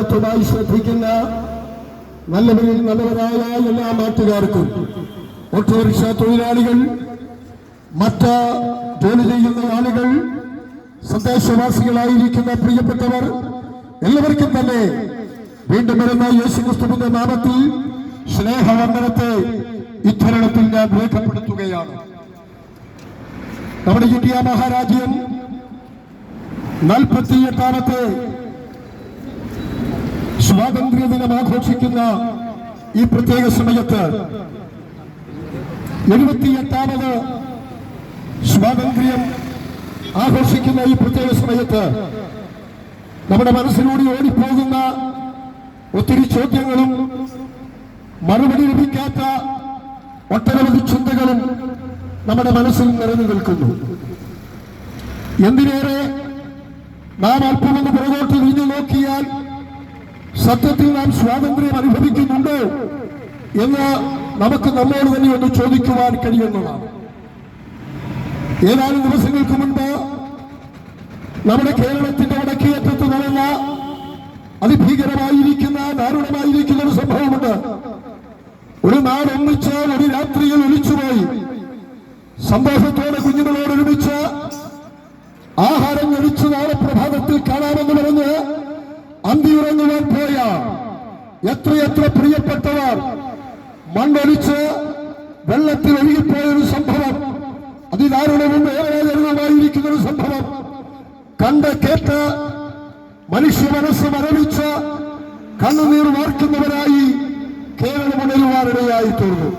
ായി ശ്രദ്ധിക്കുന്ന നല്ലവരിൽ നല്ലവരായ എല്ലാ നാട്ടുകാർക്കും ഓട്ടോറിക്ഷ തൊഴിലാളികൾ മറ്റ് ജോലി ചെയ്യുന്ന ആളുകൾ സന്ദേശവാസികളായിരിക്കുന്ന പ്രിയപ്പെട്ടവർ എല്ലാവർക്കും തന്നെ വീണ്ടും വരുന്ന യേശു ക്രിസ്തുവിന്റെ നാമത്തിൽ സ്നേഹവന്ദനത്തെ ഇത്തരണത്തിൽ ഞാൻ രേഖപ്പെടുത്തുകയാണ്. നമ്മുടെ ഇന്ത്യ മഹാരാജ്യം നാൽപ്പത്തിയെട്ടാമത്തെ സ്വാതന്ത്ര്യ ദിനം ആഘോഷിക്കുന്ന ഈ പ്രത്യേക സമയത്ത് എഴുപത്തിയെട്ടാമത് സ്വാതന്ത്ര്യം ആഘോഷിക്കുന്ന ഈ പ്രത്യേക സമയത്ത് നമ്മുടെ മനസ്സിലൂടെ ഓടിപ്പോകുന്ന ഒത്തിരി ചോദ്യങ്ങളും മറുപടി ലഭിക്കാത്ത ഒട്ടനവധി ചിന്തകളും നമ്മുടെ മനസ്സിൽ നിറഞ്ഞു നിൽക്കുന്നു. എന്തിനേറെ നാം അല്പമൊന്ന് പുറകോട്ട് തിരിഞ്ഞു നോക്കിയാൽ സത്യത്തിൽ നാം സ്വാതന്ത്ര്യം അനുഭവിക്കുന്നുണ്ടോ എന്ന് നമുക്ക് നമ്മോട് തന്നെ ഒന്ന് ചോദിക്കുവാൻ കഴിയുന്നതാണ്. ഏതാനും ദിവസങ്ങൾക്ക് മുൻപ് നമ്മുടെ കേരളത്തിന്റെ വടക്കേറ്റത്ത് നടന്ന അതിഭീകരമായിരിക്കുന്ന ദാരുണമായിരിക്കുന്ന ഒരു സംഭവമുണ്ട്. ഒരു നാട് ഒന്നിച്ച് ഒരു രാത്രിയിൽ ഒലിച്ചുപോയി. സന്തോഷത്തോടെ കുഞ്ഞുങ്ങളോട് ഒരുമിച്ച് ആഹാരം കഴിച്ച് നാളെ പ്രഭാതത്തിൽ കാണാമെന്ന് പറഞ്ഞ് അന്തിയുറങ്ങുവാൻ പോയ എത്രയെത്ര പ്രിയപ്പെട്ടവർ മണ്ണൊലിച്ച് വെള്ളത്തിൽ ഒഴുകിപ്പോയ ഒരു സംഭവം അതിദാരുണവും ഏറെതരുണമായിരിക്കുന്ന ഒരു സംഭവം. കണ്ട് കേട്ട് മനുഷ്യ മനസ്സ് മരവിച്ച് കണ്ണുനീർ വാർക്കുന്നവരായി കേരളം ഉണരുവാനിടയായി തീർന്നു.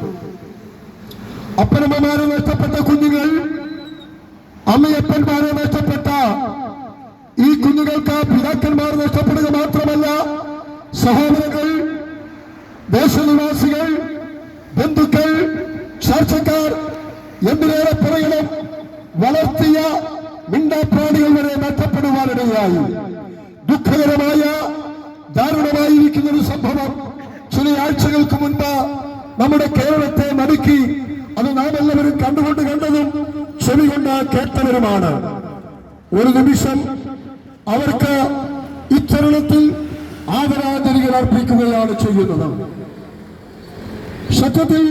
അപ്പനമ്മമാരെ നഷ്ടപ്പെട്ട കുഞ്ഞുങ്ങൾ അമ്മയപ്പന്മാരെ നഷ്ടപ്പെട്ട ഈ കുഞ്ഞുങ്ങൾക്ക് പിതാക്കന്മാർ നഷ്ടപ്പെടുക മാത്രമല്ല സഹോദരങ്ങൾ ദേശനിവാസികൾ ബന്ധുക്കൾ ചർച്ചക്കാർ എന്തിനേറെ പറയണം വളർത്തിയ മിണ്ടാപ്രാണികൾ വരെ നഷ്ടപ്പെടുവാനിടയായി. ദുഃഖകരമായ ദാരുണമായിരിക്കുന്ന ഒരു സംഭവം ചില ആഴ്ചകൾക്ക് മുൻപ് നമ്മുടെ കേരളത്തെ നടുക്കി അത് നാം എല്ലാവരും കണ്ടുകൊണ്ട് കണ്ടതും ചെവി കൊണ്ട് കേട്ടവരുമാണ്. ഒരു നിമിഷം അവർക്ക് ഇത്തരുണത്തിൽ ആദരാഞ്ജലികൾ അർപ്പിക്കുകയാണ് ചെയ്യുന്നത്. സത്യത്തിൽ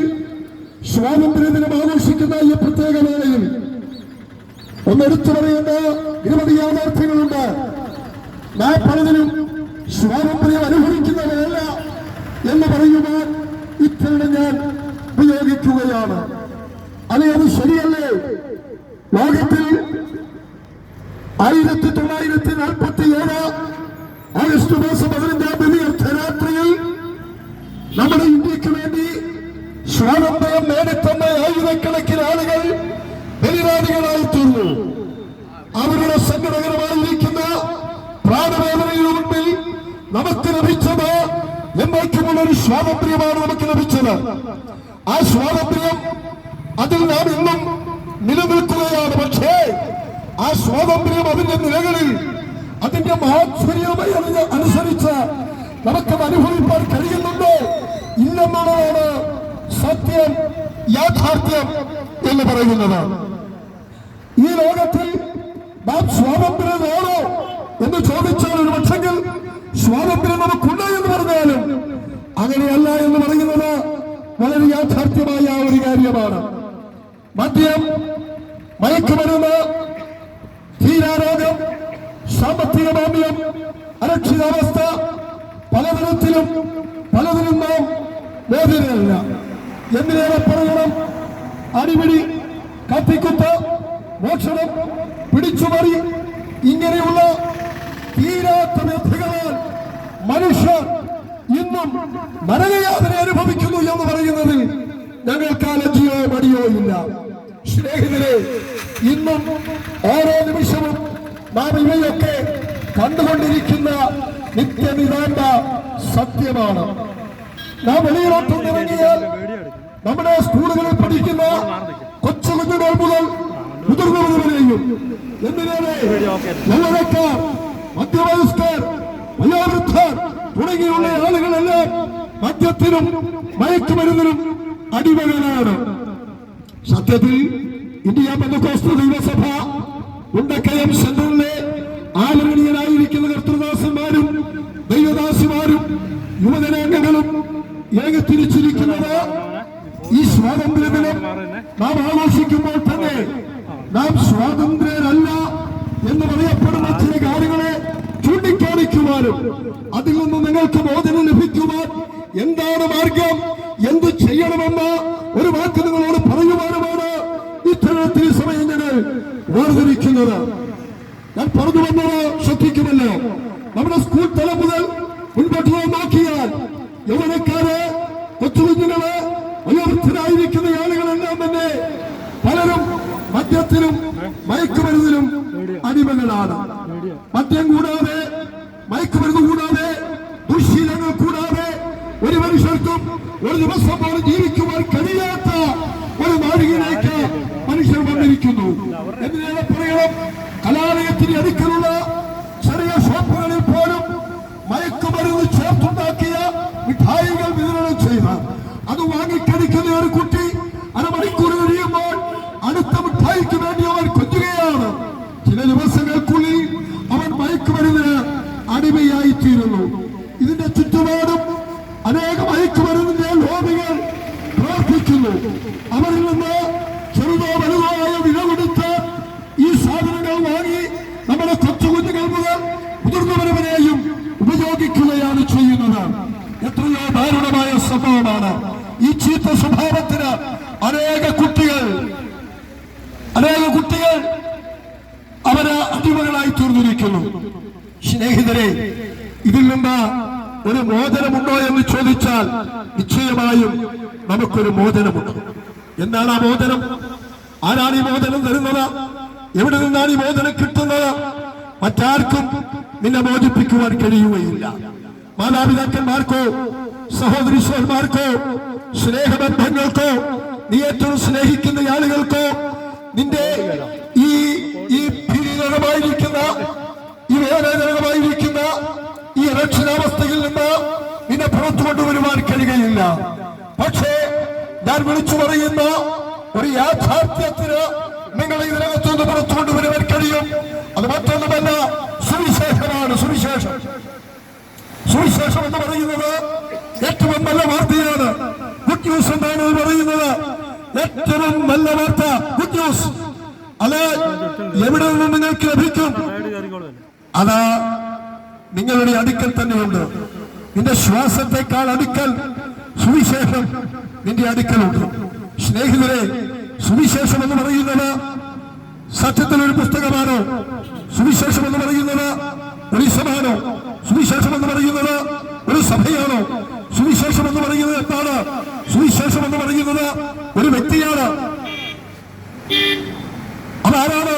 സ്വാതന്ത്ര്യ ദിനം ആഘോഷിക്കുന്ന ഈ പ്രത്യേക വേളയിൽ ഒന്നെടുത്തു പറയേണ്ട നിരവധി യാഥാർത്ഥ്യങ്ങളുണ്ട്. ഞാൻ പലതിനും സ്വാതന്ത്ര്യം അനുഭവിക്കുന്നവരല്ല എന്ന് പറയുവാൻ ഇത്തരം ഞാൻ ഉപയോഗിക്കുകയാണ്. അല്ലെ അത് ശരിയല്ലേ? ലോകത്തിൽ ആയിരത്തി തൊള്ളായിരത്തി നാൽപ്പത്തി ഏഴ് ആഗസ്റ്റ് മാസം പതിനഞ്ചാം തീയതി അർദ്ധരാത്രിയിൽ നമ്മുടെ ഇന്ത്യയ്ക്ക് വേണ്ടി സ്വാതന്ത്ര്യം നേടിത്തന്ന ആയിരക്കണക്കിന് ആളുകൾ ബലിരാളികളായി തീർന്നു. അവരുടെ സങ്കടകരമായിരിക്കുന്ന പ്രാണവേദനയുടെ മുമ്പിൽ നമുക്ക് ലഭിച്ചത് എന്നേക്കുമുള്ള ഒരു സ്വാതന്ത്ര്യമാണ് നമുക്ക് ലഭിച്ചത്. ആ സ്വാതന്ത്ര്യം അതിൽ നാം ഇന്നും നിലനിൽക്കുകയാണ്. പക്ഷേ ആ സ്വാതന്ത്ര്യം അതിന്റെ നിലകളിൽ അതിന്റെ മാധുര്യമായി അതിന് അനുസരിച്ച് നമുക്ക് അനുഭവിക്കാൻ കഴിയുന്നുണ്ടോ? ഇല്ലെന്നുള്ളതാണ് സത്യം യാഥാർത്ഥ്യം എന്ന് പറയുന്നത്. ഈ ലോകത്തിൽ നാം സ്വാതന്ത്ര്യം വേണോ എന്ന് ചോദിച്ചാൽ ഒരു പക്ഷെങ്കിൽ സ്വാതന്ത്ര്യം നമുക്കുണ്ട് എന്ന് പറഞ്ഞാലും അങ്ങനെയല്ല എന്ന് പറയുന്നത് വളരെ യാഥാർത്ഥ്യമായ ഒരു കാര്യമാണ്. മദ്യം മയക്കുമരുന്ന് തീരാരോഗം സാമ്പത്തിക മാമ്യം അരക്ഷിതാവസ്ഥ പലതരത്തിലും പലതിലും നാം വേദനയല്ല. എന്തിനേറെ പറയണം? അടിപിടി കത്തിക്കുത്ത് മോഷണം പിടിച്ചുമറി ഇങ്ങനെയുള്ള തീരാത്ത വ്യഥകളാൽ മനുഷ്യർ ഇന്നും മരണയാത്ര അനുഭവിക്കുന്നു എന്ന് പറയുന്നതിൽ ഞങ്ങൾക്ക് അലജിയോ മടിയോ ഇല്ല. സ്നേഹിതരെ ഇന്നും ഓരോ നിമിഷവും നാം ഇവയൊക്കെ കണ്ടുകൊണ്ടിരിക്കുന്ന നിത്യനിതാന്ത സത്യമാണ്. നാം വെളിയിലോട്ടൊന്ന് ഇറങ്ങിയാൽ നമ്മുടെ സ്കൂളുകളിൽ പഠിക്കുന്ന കൊച്ചു കുഞ്ഞുകൾ മുതൽ മുതിർന്നവരെയും എന്തിനേറെ യൗവനക്കാർ മധ്യവയസ്കർ വയോവൃദ്ധർ തുടങ്ങിയുള്ള ആളുകളെല്ലാം മദ്യത്തിനും മയക്കുമരുന്നിനും അടിമകളാണ്. സത്യത്തിൽ ഇന്ത്യ ബന്ധുക്കോസ്തു ദൈവസഭ ഉണ്ടക്കയം സെന്ററിലെ ആദരണീയനായിരിക്കുന്ന കർത്തൃദാസന്മാരും ദൈവദാസിമാരും യുവജനാംഗങ്ങളും ഏക തിരിച്ചിരിക്കുന്നത് ഈ സ്വാതന്ത്ര്യ ദിനം നാം ആഘോഷിക്കുമ്പോൾ തന്നെ നാം സ്വാതന്ത്ര്യരല്ല എന്ന് പറയപ്പെടുന്ന ചില കാര്യങ്ങളെ ചൂണ്ടിക്കാണിക്കുവാനും അതിൽ നിന്ന് നിങ്ങൾക്ക് മോചനം ലഭിക്കുവാൻ എന്താണ് മാർഗം? എന്ത് ചെയ്യണമെന്ന് ഒരു വാക്ക് നിങ്ങളോട് പറയുവാനുമാണ് ഇത്തരത്തിൽ സമയം ഞാൻ വേർതിരിക്കുന്നത്. ഞാൻ പറഞ്ഞു വന്നത് ശ്രദ്ധിക്കുമല്ലോ. നമ്മുടെ സ്കൂൾ തല മുതൽ മുൻപോട്ട് നോക്കിയാൽ യൗവനക്കാര് കൊച്ചുകുഞ്ഞുങ്ങൾ വയോവൃദ്ധരായിരിക്കുന്ന ആളുകളെല്ലാം തന്നെ പലരും മദ്യത്തിലും മയക്കുമരുന്നിലും അടിമകളാണ്. മദ്യം കൂടാതെ മയക്കുമരുന്ന് കൂടാതെ ഒരു മനുഷ്യർക്കും ഒരു ദിവസം പോലും ജീവിക്കുവാൻ കഴിയാത്ത ഒരു നാഴികയിലേക്ക് മനുഷ്യർ വന്നിരിക്കുന്നു. എന്തിനേറെ പറയണം? കലാലയത്തിന് അടുക്കലുള്ള ചെറിയ ഷോപ്പുകളിൽ പോലും മയക്കുമരുന്ന് ചേർത്തുണ്ടാക്കിയ മിഠായികൾ വിതരണം ചെയ്ത. അത് വാങ്ങിക്കടിക്കുന്ന ഒരു കുട്ടി അരമണിക്കൂർ കഴിയുമ്പോൾ അടുത്ത മിഠായിക്ക് വേണ്ടി അവൻ കൊഞ്ചുകയാണ് ചില ദിവസങ്ങൾക്കുള്ളിൽ അവൻ മയക്കുമരുന്നിന് അടിമയായി തീരുന്നു ഇതിന്റെ ചുറ്റുപാടും പ്രവർത്തിക്കുന്നു അവരിൽ നിന്ന് ചെറുതോ വലുതോ ആയ വില കൊടുത്ത് ഈ സാധനങ്ങൾ വാങ്ങി നമ്മുടെ കൊച്ചുകുഞ്ഞുങ്ങൾ മുതൽ മുതിർന്നവരവരെയും ഉപയോഗിക്കുകയാണ് ചെയ്യുന്നത്. എത്രയോ ദാരുണമായ സംഭവമാണ്. ഈ ചീത്ത സ്വഭാവത്തിന് അനേക കുട്ടികൾ അനേക കുട്ടികൾ അവർ അടിമകളായി തീർന്നിരിക്കുന്നു. സ്നേഹിതരെ ഇതിൽ നിന്ന് ഒരു മോചനമുണ്ടോ എന്ന് ചോദിച്ചാൽ നിശ്ചയമായും നമുക്കൊരു മോചനമുണ്ട്. എന്താണ് ആ മോചനം? ആരാണ് ഈ മോചനം തരുന്നത്? എവിടെ നിന്നാണ് ഈ മോചനം കിട്ടുന്നത്? മറ്റാർക്കും നിന്നെ മോചിപ്പിക്കുവാൻ കഴിയുകയില്ല. മാതാപിതാക്കന്മാർക്കോ സഹോദരീശ്വരന്മാർക്കോ സ്നേഹബന്ധങ്ങൾക്കോ നീ ഏറ്റവും സ്നേഹിക്കുന്ന ആളുകൾക്കോ നിന്റെ ഈ ഈ ഭീകരമായിരിക്കുന്ന ഈ വേദനകരമായിരിക്കുന്ന ഈ രക്ഷണാവസ്ഥയിൽ നിന്ന് നിന്നെ പുറത്തു കൊണ്ടുവരുവാൻ കഴിയുകയില്ല. പക്ഷേ ഞാൻ വിളിച്ചു പറയുന്ന ഒരു യാഥാർത്ഥ്യത്തിന് നിങ്ങൾ ഇതിനകത്തുനിന്ന് പുറത്തു കൊണ്ടുവരുവാൻ കഴിയും. അത് മറ്റൊന്നുമല്ല സുവിശേഷമാണ് സുവിശേഷം. സുവിശേഷം എന്ന് പറയുന്നത് ഏറ്റവും നല്ല വാർത്തയാണ്. ഗുഡ് ന്യൂസ് എന്താണ് പറയുന്നത്? ഏറ്റവും നല്ല വാർത്ത ഗുഡ് ന്യൂസ് അല്ലെ? എവിടെ നിന്ന് നിങ്ങൾക്ക് ലഭിക്കും? അത് നിങ്ങളുടെ അടുക്കൽ തന്നെയുണ്ട്. നിന്റെ ശ്വാസത്തെക്കാൾ അടുക്കൽ സുവിശേഷം നിന്റെ അടുക്കലുണ്ട്. സ്നേഹിതരെ സുവിശേഷം എന്ന് പറയുന്നത് സത്യത്തിൽ ഒരു പുസ്തകമാണോ? സുവിശേഷം എന്ന് പറയുന്നത് ഒരു ഇസമാണോ? സുവിശേഷം എന്ന് പറയുന്നത് ഒരു സഭയാണോ? സുവിശേഷം എന്ന് പറയുന്നത് എന്താണ്? സുവിശേഷം എന്ന് പറയുന്നത് ഒരു വ്യക്തിയാണ്. അതാരാണ്?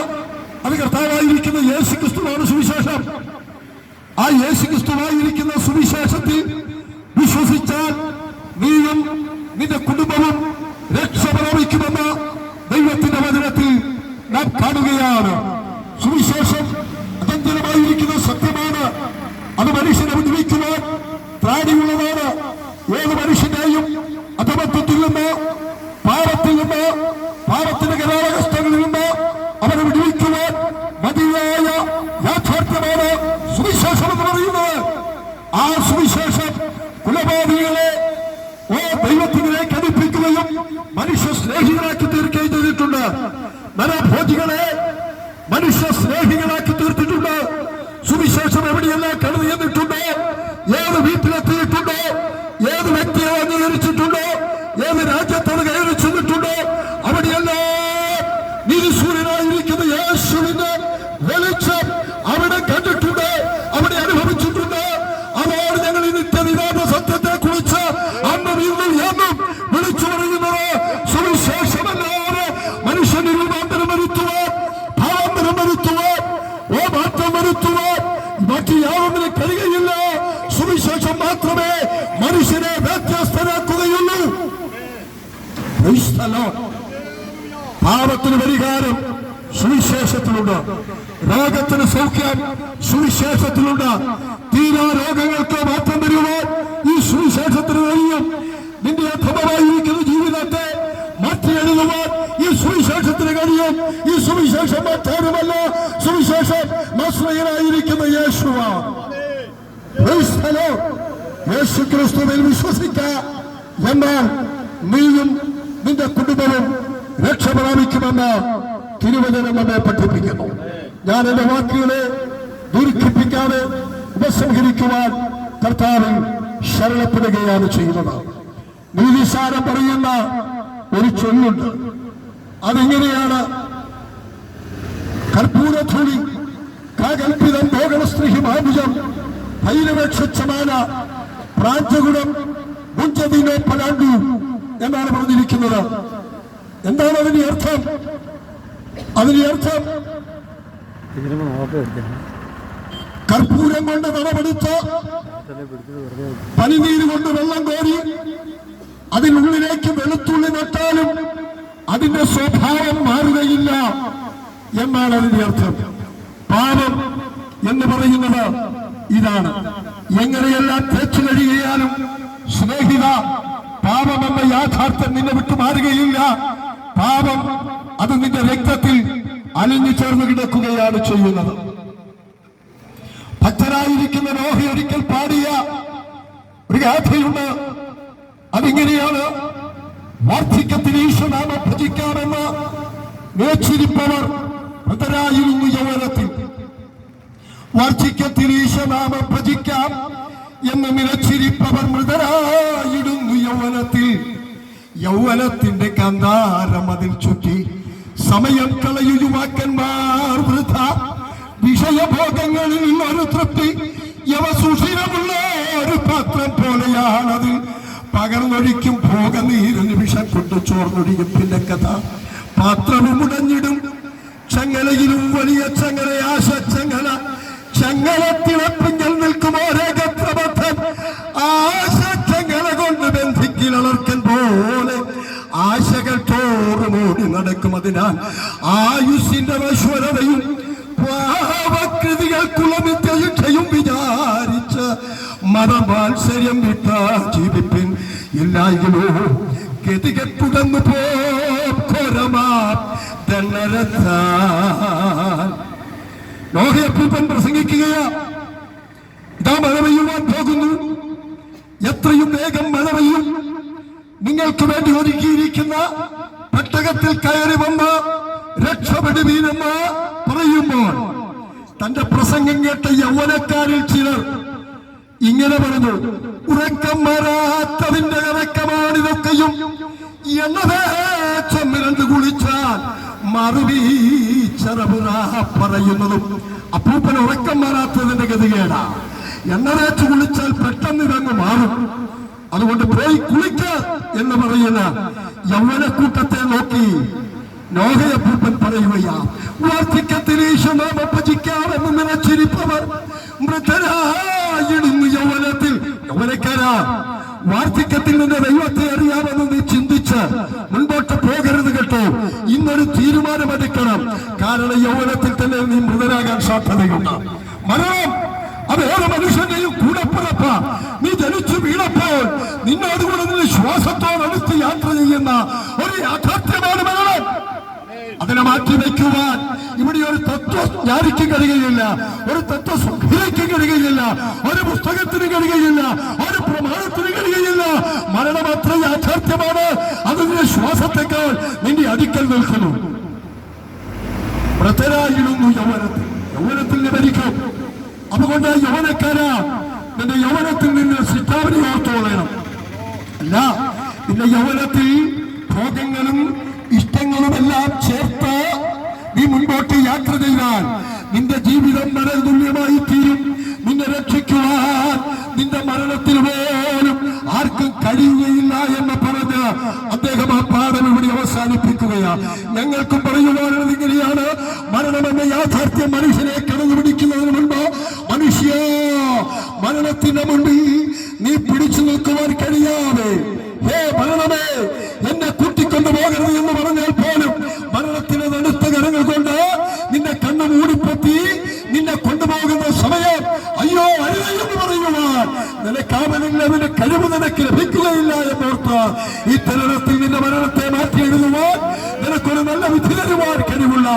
അത് കർത്താവായിരിക്കുന്ന യേശു ക്രിസ്തുവാണ് സുവിശേഷം. ആ യേശു ക്രിസ്തുവായിരിക്കുന്ന സുവിശേഷത്തിൽ വിശ്വസിച്ചാൽ നീയും നിന്റെ കുടുംബവും രക്ഷ പ്രാപിക്കുമെന്ന് ദൈവത്തിന്റെ വചനത്തിൽ നാം കാണുകയാണ്. സുവിശേഷം അചഞ്ചലമായിരിക്കുന്ന സത്യമാണ്. അത് മനുഷ്യനെ വിടുവിക്കുവാൻ പ്രാണിയുള്ളതാണ് ഏത് മനുഷ്യനെയും മനുഷ്യ സ്നേഹികളാക്കി തീർക്കുകയും ചെയ്തിട്ടുണ്ട് നരഭോജികളെ മനുഷ്യ സ്നേഹികളാക്കി തീർത്തിട്ടുണ്ട് സുവിശേഷം എവിടെയെല്ലാം കടന്നു ചെന്നിട്ടുണ്ടോ ഏത് വീട്ടിലെത്തിയിട്ടുണ്ടോ ഏത് വ്യക്തിയെ അംഗീകരിച്ചിട്ടുണ്ടോ ഏത് രാജ്യത്തോട് പാപത്തിന് പരിഹാരം സുവിശേഷത്തിലുണ്ട്. രോഗത്തിന് സൗഖ്യം സുവിശേഷത്തിലുണ്ട്. തീരാ രോഗങ്ങൾക്ക് മാറ്റം വരുവാൻ ഈ സുവിശേഷത്തിന് കഴിയും. നിന്റെ അധമമായിരിക്കുന്ന ജീവിതത്തെ മാറ്റിയെഴുതുവാൻ ഈ സുവിശേഷത്തിന് കഴിയും. ഈ സുവിശേഷം മറ്റാരുമല്ല സുവിശേഷം മസ്ലയിലായിരിക്കുന്ന യേശുവ. Praise the യേശു ക്രിസ്തുവിൽ വിശ്വസിക്ക. എന്നാൽ നീയും നിന്റെ കുടുംബവും രക്ഷ പ്രാപിക്കുമെന്ന് തിരുവചനം നമ്മെ പഠിപ്പിക്കുന്നു. ഞാൻ എന്റെ വാക്കുകളെ ദീർഘിപ്പിക്കാതെ ഉപസംഹരിക്കുവാൻ കർത്താവിൽ ശരണപ്പെടുകയാണ് ചെയ്യുന്നത്. നീതിസാരം പറയുന്ന ഒരു ചൊല്ലുണ്ട്. അതിങ്ങനെയാണ്? കർപ്പൂരധൂളി കാകൽപിതം ഭോഗണസ്ത്രീഹിമാഭുജം ഭൈരവക്ഷമാന പ്രാഞ്ചകുടം മുഞ്ചതിനോ പലാണ്ടു എന്നാണ് പറഞ്ഞിരിക്കുന്നത്. എന്താണ് അതിന്റെ അർത്ഥം? അതിന്റെ അർത്ഥം കർപ്പൂരം കൊണ്ട് നടപടിച്ച് പനിനീര് കൊണ്ട് വെള്ളം കോരി അതിനുള്ളിലേക്ക് വെളുത്തുള്ളി നട്ടാലും അതിന്റെ സ്വഭാവം മാറുകയില്ല എന്നാണ് അതിന്റെ അർത്ഥം. പാപം എന്ന് പറയുന്നത് ഇതാണ്. എങ്ങനെയെല്ലാം തേച്ചു കഴിയാനും സ്നേഹിത പാപമെന്ന യാഥാർത്ഥ്യം നിന്നെ വിട്ടു മാറുകയില്ല. പാപം അത് നിന്റെ രക്തത്തിൽ അലിഞ്ഞു ചേർന്ന് കിടക്കുകയാണ് ചെയ്യുന്നത്. ഭക്തരായിരിക്കുന്ന നോഹി ഒരിക്കൽ പാടിയ ഒരു ഗാഥയുണ്ട്. അതിങ്ങനെയാണ് വാർദ്ധക്യത്തിൽ ഈശ്വനാമം ഭജിക്കാമെന്ന് വേച്ചിരിപ്പവർ ഭക്തരായിരുന്നു യൗവനത്തിൽ. വാർദ്ധക്യത്തിൽ ഈശ്വനാമം ഭജിക്കാം. എന്ന് മിനച്ചിരിപ്പവർ മൃതരായിടുന്നു യൗവനത്തിൽ. യൗവനത്തിന്റെ കന്താരം അതിൽ ചുറ്റി. സമയം കളയു യുവാക്കന്മാർ വൃഥ. വിഷയഭോഗങ്ങളിൽ ഒരു തൃപ്തി. യവസുഷിരമുള്ള ഒരു പാത്രം പോലെയാണത്. പകർന്നൊഴിക്കും ഭോഗനീരിന് വിഷം കൊണ്ട് ചോർന്നൊഴിയും പിന്നെ കഥ. പാത്രവും ഉടഞ്ഞിടും. ചങ്ങലയിലും വലിയ ചങ്ങല ആശ ചങ്ങല. ചങ്ങലത്തിളപ്പിങ്കൽ നിൽക്കും ഓരേകത്രബദ്ധൻ ആശ ചങ്ങല കൊണ്ട് ബന്ധിക്കിലർക്കൻ പോലെ ആശകൾ തോറുമോടി നടക്കും അതിനാൽ ആയുഷിന്റെ വശ്വരതയും പാവകൃതികൾ കുളമിത്തയും വിചാരിച്ച് മതമാത്സര്യം വിട്ട ജീവിപ്പിൻ. ഇല്ലായില്ലോ ഗതികെട്ടുടന്നു പോരമാ തെണ്ണരത്താൻ ലോകയപ്പൂപ്പൻ പ്രസംഗിക്കുകയാ ഇതാ മഴ പെയ്യുവാൻ പോകുന്നു. എത്രയും വേഗം മഴ പെയ്യും. നിങ്ങൾക്ക് വേണ്ടി ഒരുക്കിയിരിക്കുന്ന പെട്ടകത്തിൽ കയറി വന്ന് രക്ഷപ്പെടുവീനെന്ന് പറയുമ്പോൾ തന്റെ പ്രസംഗം കേട്ട യൗവനക്കാരിൽ ചിലർ ഇങ്ങനെ പറഞ്ഞു ഉറക്കം വരാത്തതിന്റെ ഇറക്കമാണിതൊക്കെയും എന്നതേ ചെമ്മിരണ്ട് കുളിച്ചാൽ മറുവീച്ചറപുറ പറയുന്നതും അപ്പൂപ്പൻ ഉറക്കം മാറാത്തതിന്റെ ഗതികേടാ. എണ്ണറേറ്റ് കുളിച്ചാൽ പെട്ടെന്ന് ഇതങ്ങ് മാറും. അതുകൊണ്ട് പോയി കുളിക്ക എന്ന് പറയുന്ന യൗവനക്കൂട്ടത്തെ നോക്കി നോഹയപ്പൂപ്പൻ പറയുകയാ വാർദ്ധക്യത്തിൽ ഈശ്വനാമ ഭജിക്കാമെന്ന് നിലച്ചിരിപ്പവർ മൃതരായിടുന്നു യൗവനത്തിൽ. യൗവനക്കാരാ വാർദ്ധക്യത്തിൽ നിന്ന് ദൈവത്തെ അറിയാമെന്ന് നീ ചിന്തിച്ച് മുൻപോട്ട് പോകരുത് കേട്ടോ. ഇന്നൊരു തീരുമാനമെടുക്കണം. കാരണം യൗവനത്തിൽ തന്നെ നീ മൃതനാകാൻ സാധ്യതയുണ്ട്. മരണം അത് ഏത് മനുഷ്യന്റെയും കൂടപ്പിറപ്പ നീ ജനിച്ചു വീണപ്പോൾ നിന്നോടുകൂടെ നിന്ന് ശ്വാസത്തോടടുത്ത് യാത്ര ചെയ്യുന്ന ഒരു യാഥാർത്ഥ്യമാണ് മരണം. അതിനെ മാറ്റി വയ്ക്കുവാൻ ഇവിടെ ഒരു തത്വജ്ഞാനിക്ക് കഴിയുകയില്ല. ഒരു തത്വസുഖിക്ക് കഴിയുകയില്ല. ഒരു പുസ്തകത്തിന് കഴിയുകയില്ല. ഒരു പ്രമാണത്തിന് കഴിയുകയില്ല. മരണം അത്ര യാഥാർത്ഥ്യമാണ്. അതിന്റെ ശ്വാസത്തെക്കാൾ നിന്റെ അടുക്കൽ നിൽക്കുന്നു. വൃദ്ധരായിരുന്നു യൗവനത്തിൽ. യൗവനത്തിൽ മരിക്കും. അതുകൊണ്ട് യൗവനക്കാരാ നിന്റെ യൗവനത്തിൽ നിന്ന് സിദ്ധാവധി ഓർത്തോളണം. അല്ല നിന്റെ യൗവനത്തിൽ ഭോഗങ്ങളും ഇഷ്ടങ്ങളും എല്ലാം ചേർത്ത് നീ മുൻപോട്ട് യാത്ര ചെയ്താൽ നിന്റെ ജീവിതം വളരെ തുല്യമായി തീരും. നിന്നെ രക്ഷിക്കുവാൻ നിന്റെ മരണത്തിൽ പോലും ആർക്കും കഴിയുകയില്ല എന്ന് പറഞ്ഞ് അദ്ദേഹം ആ പാഠം ഇവിടെ അവസാനിപ്പിക്കുകയാണ്. ഞങ്ങൾക്കും പറയുവാനുള്ളത് ഇങ്ങനെയാണ്. മരണമെന്ന യാഥാർത്ഥ്യം മനുഷ്യനെ കടന്നു പിടിക്കുന്നതിന് മുൻപ് മനുഷ്യ മരണത്തിന്റെ മുൻപിൽ നീ പിടിച്ചു നിൽക്കുവാൻ കഴിയാതെ ഹേ മരണമേ എന്നെ കൂട്ടിക്കൊണ്ടു പോകരുത് എന്ന് പറഞ്ഞാൽ പോലും മരണത്തിന് നടുത്ത കരങ്ങൾ കൊണ്ട് നിന്നെ കണ്ണു മൂടിപ്പത്തി നിന്നെ കൊണ്ടുപോകുന്ന സമയം അയ്യോ അരുത് എന്ന് പറയുവാൻ നിനക്കാമലില്ല അതിന്റെ കഴിവ് നിനക്ക് ലഭിക്കുകയില്ല എന്നോർത്ത് ഈ തെരഞ്ഞെടുപ്പിൽ നിന്റെ മരണത്തെ മാറ്റി എഴുതുവാൻ നിനക്കൊരു നല്ല വിധി തരുവാൻ കഴിവുള്ള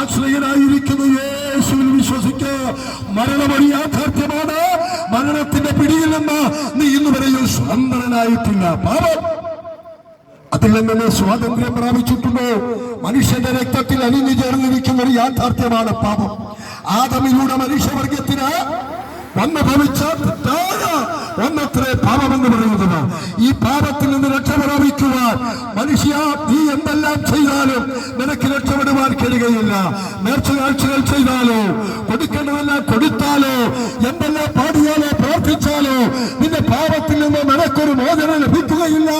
ആശ്രയനായിരിക്കുന്നു യേശുവിൽ വിശ്വസിക്കുക മരണമൊരു യാഥാർത്ഥ്യമാണ്. മരണത്തിന്റെ പിടിയിൽ നിന്ന് നീ ഇന്ന് വരെയും സ്വതന്ത്രനായിട്ടില്ല. പാപം. അതിൽ നിന്ന് സ്വാതന്ത്ര്യം പ്രാപിച്ചിട്ടുണ്ടോ? മനുഷ്യന്റെ രക്തത്തിൽ അലിഞ്ഞു ചേർന്നിരിക്കുന്ന ഒരു യാഥാർത്ഥ്യമാണ് പാപം. ആദമിലൂടെ മനുഷ്യവർഗത്തിന് വന്നു ഭവിച്ച ഒന്നത്രേ പാപമെന്ന് പറയുന്നത് ഈ പാപത്തിൽ നിന്ന് രക്ഷപ്രാപിക്കുവാൻ മനുഷ്യ നീ എന്തെല്ലാം ചെയ്താലും നിനക്ക് രക്ഷപ്പെടുവാൻ കഴിയുകയില്ല. നേർച്ചകാഴ്ചകൾ ചെയ്താലോ കൊടുക്കേണ്ടതെല്ലാം കൊടുത്താലോ എന്തെല്ലാം പാടിയാലോ പ്രാർത്ഥിച്ചാലോ നിന്റെ പാപത്തിൽ നിന്ന് നിനക്കൊരു മോചനം ലഭിക്കുകയില്ല.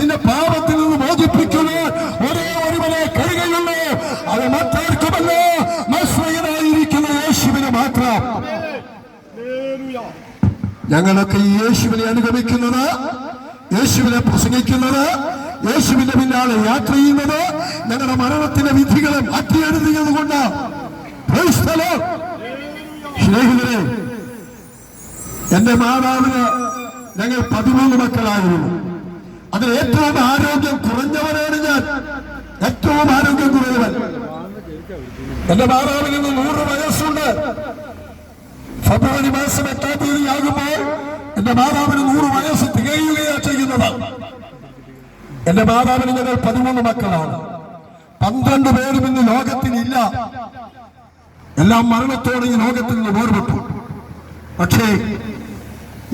നിന്റെ പാപത്തിൽ നിന്ന് മോചിപ്പിക്കുവാൻ ഒരേ ഒരുവനെ കഴിയുള്ളൂ അത് മറ്റാർക്കുമല്ല നസ്രയനായിരിക്കുന്ന യേശുവിന് മാത്രം. ഞങ്ങളൊക്കെ യേശുവിനെ അനുഗമിക്കുന്നത് യേശുവിനെ പ്രസംഗിക്കുന്നത് യേശുവിന്റെ പിന്നാലെ യാത്ര ചെയ്യുന്നത് ഞങ്ങളുടെ മരണത്തിന്റെ വിധികളെ മാറ്റി എഴുതിയത് കൊണ്ട്. സ്നേഹിതരെ എന്റെ മാതാവിന് ഞങ്ങൾ പതിമൂന്ന് മക്കളായിരുന്നു. അതിൽ ഏറ്റവും ആരോഗ്യം കുറഞ്ഞവനാണ് ഞാൻ. ഏറ്റവും ആരോഗ്യം കുറഞ്ഞവൻ. എന്റെ മാതാവിന് നൂറ് വയസ്സുണ്ട്. ഫെബ്രുവരി മാസം എട്ടാം തീയതി ആകുമ്പോൾ എന്റെ മാതാവിന് നൂറ് വയസ്സ് തികയുകയാണ് ചെയ്യുന്നത്. എന്റെ മാതാവിന് ഞങ്ങൾ പതിമൂന്ന് മക്കളാണ്. പന്ത്രണ്ട് പേരും ഇന്ന് ലോകത്തിനില്ല. എല്ലാം മരണത്തോടെ ഈ ലോകത്തിൽ നിന്ന് വേർപെട്ടു. പക്ഷേ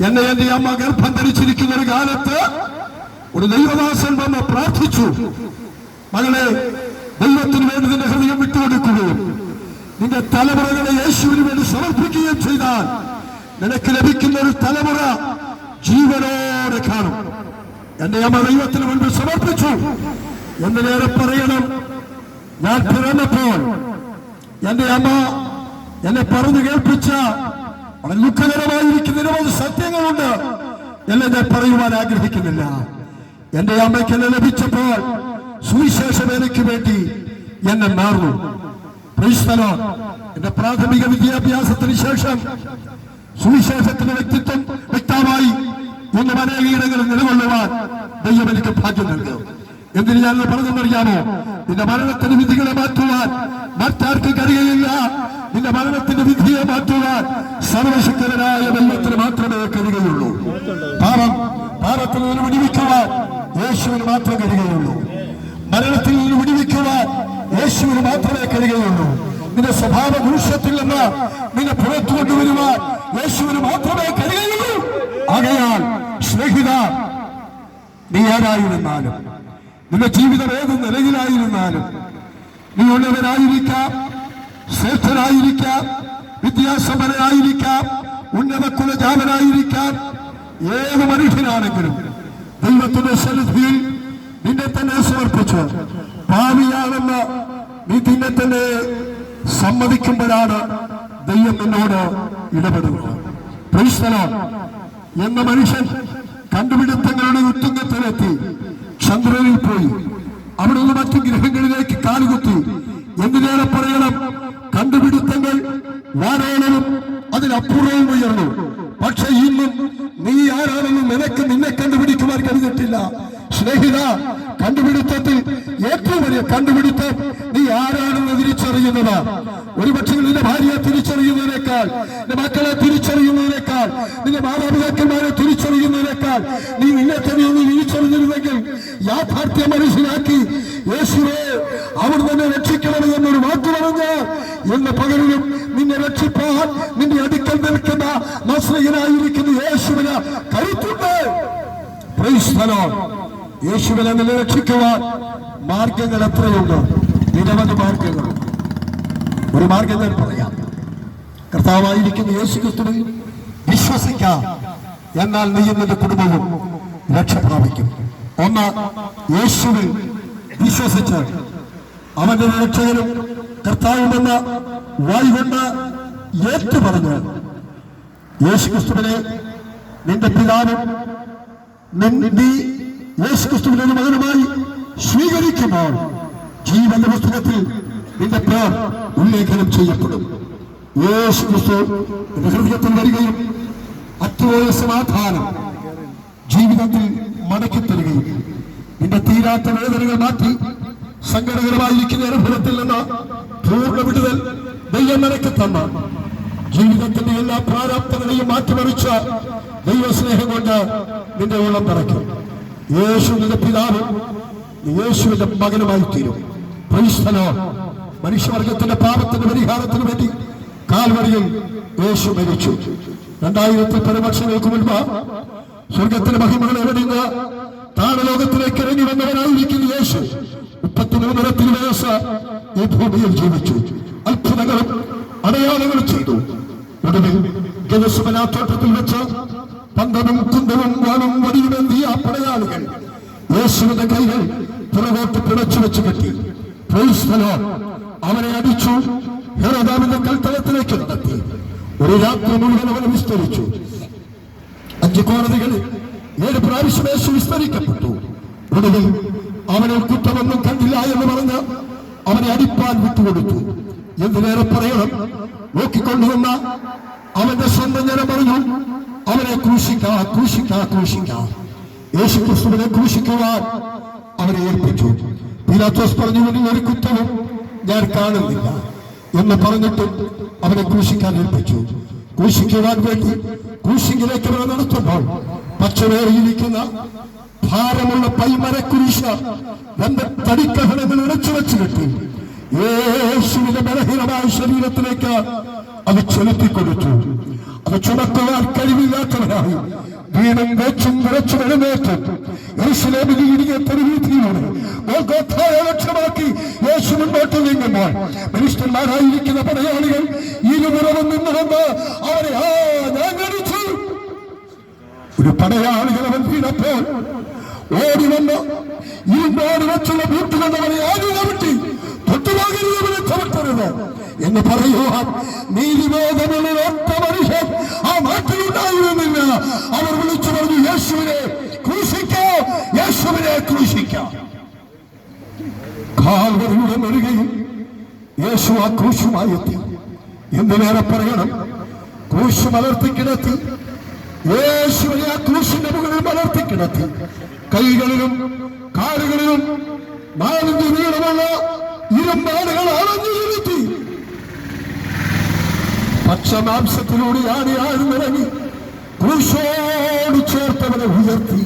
എന്നെ എന്റെ അമ്മ ഗർഭം ധരിച്ചിരിക്കുന്ന ഒരു കാലത്ത് ഒരു ദൈവദാസൻ വന്ന് പ്രാർത്ഥിച്ചു. മകളെ ദൈവത്തിന് വേണ്ടി നിന്റെ ഹൃദയം വിട്ടുകൊടുക്കുകയും നിന്റെ തലമുറകളെ യേശുവിന് വേണ്ടി സമർപ്പിക്കുകയും ചെയ്താൽ നിനക്ക് ലഭിക്കുന്ന ഒരു തലമുറ ജീവനോടെ കാണും. എന്റെ അമ്മ ദൈവത്തിന് മുൻപിൽ സമർപ്പിച്ചു. എന്ന് നേരെ പറയണം. ഞാൻ പിറന്നപ്പോൾ എന്റെ അമ്മ എന്നെ പറഞ്ഞു കേൾപ്പിച്ച വളരെ ദുഃഖകരമായിരിക്കുന്ന നിരവധി സത്യങ്ങളുണ്ട്. എന്നെ ഞാൻ പറയുവാൻ ആഗ്രഹിക്കുന്നില്ല. എന്റെ അമ്മയ്ക്ക് എന്നെ ലഭിച്ചപ്പോൾ സുവിശേഷം എനിക്ക് വേണ്ടി എന്നെ മാറുന്നു. എന്റെ പ്രാഥമിക വിദ്യാഭ്യാസത്തിന് ശേഷം സുവിശേഷത്തിന്റെ വ്യക്തിത്വം വ്യക്തമായി ഒന്ന് അനേകയിടങ്ങളിൽ നിലകൊള്ളുവാൻ ദൈവം എനിക്ക് ഭാഗ്യം നൽകും. എന്തിന് ഞാൻ പറഞ്ഞെന്നറിയാമോ നിന്റെ മരണത്തിന്റെ വിധികളെ മാറ്റുവാൻ മറ്റാർക്കും കഴിയുകയില്ല. നിന്റെ മരണത്തിന്റെ വിധിയെ മാറ്റുവാൻ സർവശക്തനായ ദൈവത്തിന് മാത്രമേ കഴിയുകയുള്ളൂ. പാപം പാപത്തിൽ നിന്ന് വിടിവിക്കുവാൻ യേശുവിന് മാത്രമേ കഴിയുകയുള്ളൂ. മരണത്തിൽ നിന്ന് വിടിവിക്കുവാൻ യേശുവിന് മാത്രമേ കഴിയുകയുള്ളൂ. നിന്റെ സ്വഭാവ ദൂഷ്യത്തിൽ നിന്ന് നിന്നെ പുറത്തു കൊണ്ടുവരുവാൻ യേശുവിന് മാത്രമേ കഴിയുകയുള്ളൂ. ആകയാൽ സ്നേഹിത നീ ആരായിരുന്നാലും നിന്റെ ജീവിതം ഏത് നിലയിലായിരുന്നാലും നീ ഉള്ളവരായിരിക്കാം ശ്രേഷ്ഠനായിരിക്കാം വിദ്യാസമ്പന്നനായിരിക്കാം ഉന്നത കുലജാതനായിരിക്കാം. ഏത് മനുഷ്യനാണെങ്കിലും ദൈവത്തിന്റെ സന്നിധിയിൽ നിന്നെ തന്നെ സമർപ്പിച്ചു. ഭാവിയാണെന്ന് നീ നിന്നെ തന്നെ സമ്മതിക്കുമ്പോഴാണ് ദൈവം നിന്നോട് ഇടപെടുന്നത്. എന്ന മനുഷ്യൻ കണ്ടുപിടുത്തങ്ങളുടെ ഉത്തുംഗത്തിലെത്തി. ചന്ദ്രനിൽ പോയി. അവിടെ നിന്ന് മറ്റു ഗ്രഹങ്ങളിലേക്ക് കാലുകുത്തി. എന്തിനേറെ പറയണം? കണ്ടുപിടുത്തങ്ങൾ വാരാണെന്നും അതിനപ്പുറവും ഉയർന്നു. പക്ഷെ ഇന്നും നീ ആരാണെന്നും നിനക്ക് നിന്നെ കണ്ടുപിടിക്കുവാൻ കഴിഞ്ഞിട്ടില്ല. സ്നേഹിത കണ്ടുപിടുത്തത്തിൽ ഏറ്റവും വലിയ കണ്ടുപിടുത്തം നീ ആരാണെന്ന് തിരിച്ചറിയുന്നത് ഒരുപക്ഷെ നിന്റെ ഭാര്യയെ തിരിച്ചറിയുന്നതിനേക്കാൾ നിന്റെ മക്കളെ തിരിച്ചറിയുന്നതിനേക്കാൾ നിന്റെ മാതാപിതാക്കന്മാരെ തിരിച്ചറിയുന്നതിനേക്കാൾ നീ നിന്നെ തന്നെ ഒന്ന് തിരിച്ചറിഞ്ഞിരുന്നെങ്കിൽ യാഥാർത്ഥ്യം മനസ്സിലാക്കി യേശുവേ അവർ തന്നെ രക്ഷിക്കണം എന്നൊരു വാക്ക് പറഞ്ഞ് എന്ന പകലിലും നിന്നെ രക്ഷിപ്പാൻ നിന്റെ അടുക്കൽ നിൽക്കുന്ന നസ്രയനായിരിക്കുന്ന യേശുവിന് കരുത്തുണ്ട് പ്രൈസ്. യേശുവിനെ നിന്നെ രക്ഷിക്കുവാൻ മാർഗങ്ങൾ എത്രയുണ്ട്? നിരവധി മാർഗങ്ങൾ ഒരു മാർഗം ഞാൻ പറയാം. കർത്താവായിരിക്കുന്ന യേശു ക്രിസ്തുവിൽ വിശ്വസിക്കാം. എന്നാൽ നീയും നിന്റെ കുടുംബവും രക്ഷ പ്രാപിക്കും. ഒന്ന് യേശുവിൽ വിശ്വസിച്ച് അവന്റെ രക്ഷകനും കർത്താവുമെന്ന് വായുകൊണ്ട് ഏറ്റു പറഞ്ഞ് യേശു ക്രിസ്തുവിനെ നിന്റെ പിതാവും നീ യേശു ക്രിസ്തുവിന്റെ ഒരു മകനുമായി സ്വീകരിക്കുമ്പോൾ ജീവന്റെ പുസ്തകത്തിൽ നിന്റെ പേർ ഉല്ലേഖനം ചെയ്യപ്പെടും. യേശു ക്രിസ്തു എന്റെ ഹൃദയത്തിൽ വരികയും അത്രയോ സമാധാനം ജീവിതത്തിൽ മടക്കി തരികയും നിന്റെ തീരാത്ത വേദനകൾ മാറ്റി സങ്കടകരമായിരിക്കുന്ന അനുഭവത്തിൽ നിന്ന് പൂർണ വിടുതൽ ദൈവം നിനക്ക് തന്ന. ജീവിതത്തിന്റെ എല്ലാ പ്രാരാബ്ദങ്ങളെയും മാറ്റിമറിച്ച ദൈവസ്നേഹം കൊണ്ട് നിന്റെ ഓളം പറയ്ക്കും യേശു പിതാവ് യേശുവിന്റെ മകനുമായി തീരും. മനുഷ്യവർഗത്തിന്റെ പാപത്തിന്റെ പരിഹാരത്തിന് വേണ്ടി കാൽവരിയിൽ യേശു മരിച്ചു. രണ്ടായിരത്തി പല വർഷങ്ങൾക്ക് മുൻപ് സ്വർഗത്തിന്റെ മഹിമകളെ വെടിഞ്ഞ് താഴലോകത്തിലേക്ക് ഇറങ്ങി വന്നവനായിരിക്കുന്ന യേശു. മുപ്പത്തിമൂന്നര വയസ്സ് ഈ ഭൂമിയിൽ ജീവിച്ചു. അത്ഭുതങ്ങളും അടയാളങ്ങളും ചെയ്തു. ഒടുവിൽ ഗജസുമനാത്തോട്ടത്തിൽ വെച്ച് പന്തവും കുന്തവും വാളും വടിയുമെന്തിയ പടയാളികൾ യേശുവിന്റെ കൈകൾ പുറകോട്ട് പിടച്ചു വെച്ച് കെട്ടി. അവനെ അടിച്ചു ഹെറദാമിന്റെ കൽത്തലത്തിലേക്ക് നടത്തി. ഒരു രാത്രി മുഴുവൻ അവനെ വിസ്തരിച്ചു. അഞ്ച് കോടതികളിൽ ഏഴ് പ്രാവശ്യം യേശു വിസ്തരിക്കപ്പെട്ടു. ഒടുവിൽ അവനെ കുറ്റമൊന്നും കണ്ടില്ല എന്ന് പറഞ്ഞ് അവനെ അടിപ്പാൻ വിട്ടുകൊടുത്തു. എന്തിനേറെ പറയണം? നോക്കിക്കൊണ്ടുവന്ന അവന്റെ സ്വന്തം ജനം പറഞ്ഞു അവനെ ക്രൂശിക്ക ക്രൂശിക്ക ക്രൂശിക്ക. യേശു ക്രിസ്തുവിനെ ക്രൂശിക്കുവാൻ അവരെ ഏൽപ്പിച്ചു. പീലാത്തോസ് പറഞ്ഞു "ഇവനിൽ ഒരു കുറ്റവും ഞാൻ കാണുന്നില്ല എന്ന് പറഞ്ഞിട്ട് അവനെ ക്രൂശിക്കാൻ ഏൽപ്പിച്ചു. ക്രൂശിക്കുവാൻ വേണ്ടി ക്രൂശിങ്കിലേക്ക് അവരെ നടത്തുമ്പോൾ പച്ചവേറിയിരിക്കുന്ന ഭാരമുള്ള പൈമരക്കുരിശ രണ്ട് തടിക്കഹനങ്ങൾ ഇടച്ചു വെച്ച് കിട്ടി യേശുവിന്റെ ബലഹീനമായ ശരീരത്തിലേക്ക് അത് ചെലുത്തിക്കൊടുത്തു. അത് ചുമക്കുവാൻ കഴിവില്ലാത്തവരായി വീണും വെച്ചും വിറച്ചും എഴുന്നേറ്റും യേശുലേമിന് ഇടുങ്ങിയ തെരുവീതിയിലൂടെ ഗോൽഗോഥായെ ലക്ഷ്യമാക്കി യേശു മുന്നോട്ട് നീങ്ങുമ്പോൾ മനുഷ്യന്മാരായിരിക്കുന്ന പടയാളികൾ ഇരുപുറവും നിന്നുകൊണ്ട് അവരെ ആ ഞാൻ ഗണിച്ചു ഒരു പടയാളികൾ അവൻ വീണപ്പോൾ ഓടി വന്ന് ഇരുന്നോട് വെച്ചുള്ള വീട്ടുകൊണ്ട് അവനെ ആദ്യം ചവിട്ടി ചവിട്ടരുത് എന്ന് പറയുവാൻ നീതിബോധമുള്ള ഒറ്റ മനുഷ്യൻ ആ നാട്ടിലുണ്ടായിരുന്നില്ല. അവർ വിളിച്ചു പറഞ്ഞു യേശുവിനെ ക്രൂശിക്കോ? യേശുവിനെ ക്രൂശിക്കാം. കാൽവരിയുടെ മെഴുകയും യേശു ആ ക്രൂശുമായി എത്തി എന്തിനേറെ പറയണം? ക്രൂശ് മലർത്തി കിടത്തി. യേശുവിനെ ആ ക്രൂശിന്റെ മുകളിൽ മലർത്തി കിടത്തി. കൈകളിലും കാലുകളിലും നാലഞ്ച് നീളമുള്ള ഇരുമ്പാടുകൾ അളഞ്ഞു ഇരുത്തി പച്ചമാംസത്തിലൂടെ ആടി ആഴ്ന്നിറങ്ങി. ക്രൂശോട് ചേർത്തവനെ ഉയർത്തി.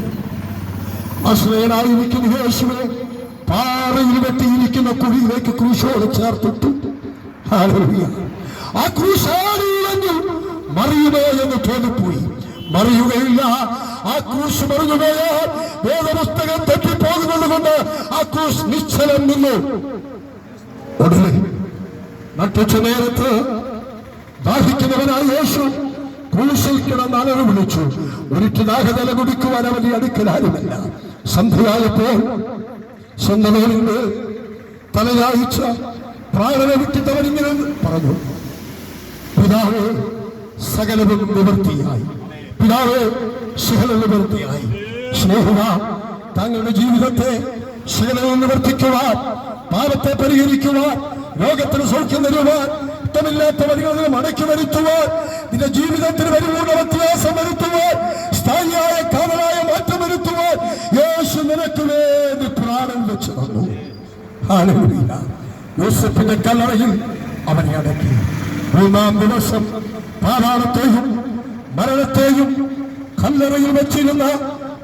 അശ്രയനായിരിക്കുന്ന യേശുവിനെ പാറയിൽ വെട്ടിയിരിക്കുന്ന കുഴിയിലേക്ക് ക്രൂശോട് ചേർത്തിട്ടു. ആ ക്രൂശാടിയില്ലെങ്കിൽ മറിയുമോ എന്ന് തോന്നിപ്പോയി. മറിയുകയില്ല. ആ ക്രൂശ് മറിഞ്ഞുപോയാൽ വേദപുസ്തകം തെറ്റിപ്പോകുന്നത് കൊണ്ട് ആ ക്രൂശ് നിശ്ചലം നിന്നു. ഉടനെ നട്ടുച്ച നേരത്ത് ദാഹിക്കുന്നവനായ യേശു കുരിശിൽ കിടന്ന് അലറി വിളിച്ചു. ഒരിക്കൽ ദാഹതല കുടിക്കുവാൻ അവന്റെ അടുക്കലാരുമില്ല. സന്ധ്യയായപ്പോൾ സ്വന്തമേലിന്റെ തലയായിച്ച പ്രാണനെ വിട്ടിട്ടവനിങ്ങനെ പറഞ്ഞു പിതാവ് സകലവും നിവൃത്തിയായി. പിതാവ് സകല നിവൃത്തിയായി. സ്നേഹിത തങ്ങളുടെ ജീവിതത്തെ സകലവും നിവർത്തിക്കുവാൻ പാപത്തെ പരിഹരിക്കുവാൻ രോഗത്തിന് സൗഖ്യം തരുവാൻ ഇഷ്ടമില്ലാത്ത വഴികളിൽ മടക്കി വരുത്തുവാൻ നിന്റെ ജീവിതത്തിന് പരിപൂർണ വ്യത്യാസം വരുത്തുവാൻ സ്ഥായിയായ കാതലായ മാറ്റം വരുത്തുവാൻ യേശു നിനക്ക് വേണ്ടി പ്രാണൻ വെച്ച് തന്നു. യോസഫിന്റെ കല്ലറയിൽ അവനെ അടക്കി മൂന്നാം ദിവസം പാതാളത്തെയും മരണത്തെയും കല്ലറയിൽ വെച്ചിരുന്ന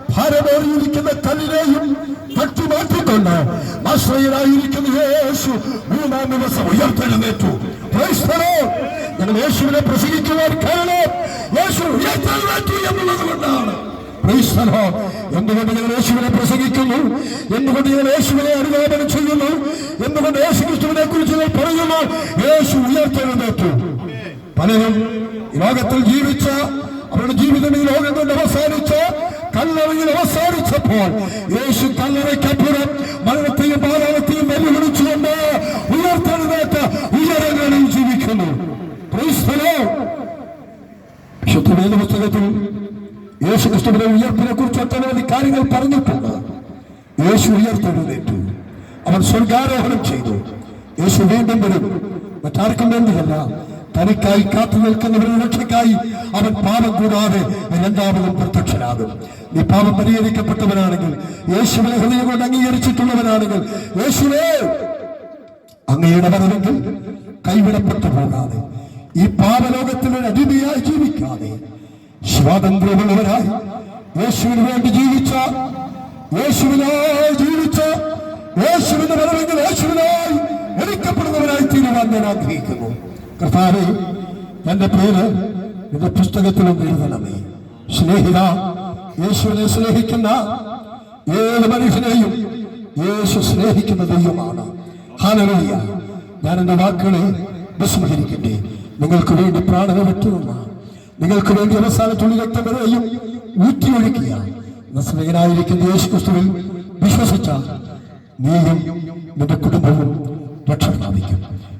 ഭാരമേറിയിരിക്കുന്ന കല്ലിനെയും തട്ടി മാറ്റിക്കൊണ്ട് ആശ്രയനായിരിക്കുന്ന യേശു മൂന്നാം ദിവസം ഉയർത്തെഴുന്നേറ്റു. ഞങ്ങൾ യേശുവിനെ പ്രസംഗിക്കുവാൻ കാരണം യേശു ഉയർത്തെഴുന്നേറ്റു എന്നുള്ളത് കൊണ്ടാണ്. എന്തുകൊണ്ട് ഞങ്ങൾ യേശുവിനെ പ്രസംഗിക്കുന്നു? എന്തുകൊണ്ട് ഞങ്ങൾ യേശുവിനെ അനുഗമനം ചെയ്യുന്നു? എന്തുകൊണ്ട് യേശു ക്രിസ്തുവിനെ കുറിച്ച് ഞങ്ങൾ പറയുന്നു? യേശു ഉയർത്തെഴുന്നേറ്റു. പലരും ലോകത്തിൽ ജീവിച്ച അവരുടെ ജീവിതം ഈ ലോകം കൊണ്ട് അവസാനിച്ച കല്ലറയിൽ അവസാനിച്ചപ്പോൾ യേശു കല്ലറയ്ക്കപ്പുറം മരണത്തെയും പാതാളത്തെയും വെല്ലുവിളിച്ചുകൊണ്ട് ഉയർത്തെഴുന്നേറ്റ് ഉയരങ്ങളിൽ ജീവിക്കുന്നു. വിശുദ്ധ പുസ്തകത്തിൽ യേശു ക്രിസ്തുവിന്റെ ഉയർപ്പിനെ കുറിച്ച് ഒട്ടനവധി കാര്യങ്ങൾ പറഞ്ഞിട്ടുണ്ട്. യേശു ഉയർത്തെഴുന്നേറ്റു. അവൻ സ്വർഗാരോഹണം ചെയ്തു. യേശു വീണ്ടും വരും. മറ്റാർക്കും വേണ്ടിയല്ല. തനിക്കായി കാത്തു നിൽക്കുന്നവരുടെ രക്ഷയ്ക്കായി അവൻ പാപം കൂടാതെ രണ്ടാമതും പ്രത്യക്ഷനാകും. നീ പാപം പരിഹരിക്കപ്പെട്ടവനാണെങ്കിൽ യേശുവിനെ ഹൃദയം കൊണ്ട് അംഗീകരിച്ചിട്ടുള്ളവനാണെങ്കിൽ യേശുവേ അങ്ങയുടെ വരവെങ്കിൽ കൈവിടപ്പെട്ടു പോകാതെ ഈ പാപലോകത്തിൽ ഒരു അടിമയായി ജീവിക്കാതെ സ്വാതന്ത്ര്യമുള്ളവരായി യേശുവിന് വേണ്ടി ജീവിച്ച യേശുവിനായി ജീവിച്ച യേശുവിന്റെ വരവെങ്കിൽ യേശുവിനായി എടുക്കപ്പെടുന്നവരായി തീരുവാൻ ഞാൻ ആഗ്രഹിക്കുന്നു. കർത്താവെ എന്റെ പേര് എന്റെ പുസ്തകത്തിലും എഴുതണമേ. സ്നേഹിത യേശുവിനെ സ്നേഹിക്കുന്ന ഏത് മനുഷ്യനെയും യേശു സ്നേഹിക്കുന്ന ദൈവമാണ്. ഹാലലൂയ ഞാൻ എന്റെ വാക്കുകളെ വിസ്മരിക്കട്ടെ നിങ്ങൾക്ക് വേണ്ടി പ്രാണന പറ്റുന്ന നിങ്ങൾക്ക് വേണ്ടി അവസാന തുള്ളി രക്തം വരെയും ഊറ്റിയൊഴുക്കിയ നസ്മയനായിരിക്കുന്ന യേശു ക്രിസ്തുവിൽ വിശ്വസിച്ച നീയും നിന്റെ കുടുംബവും രക്ഷ പ്രാപിക്കും.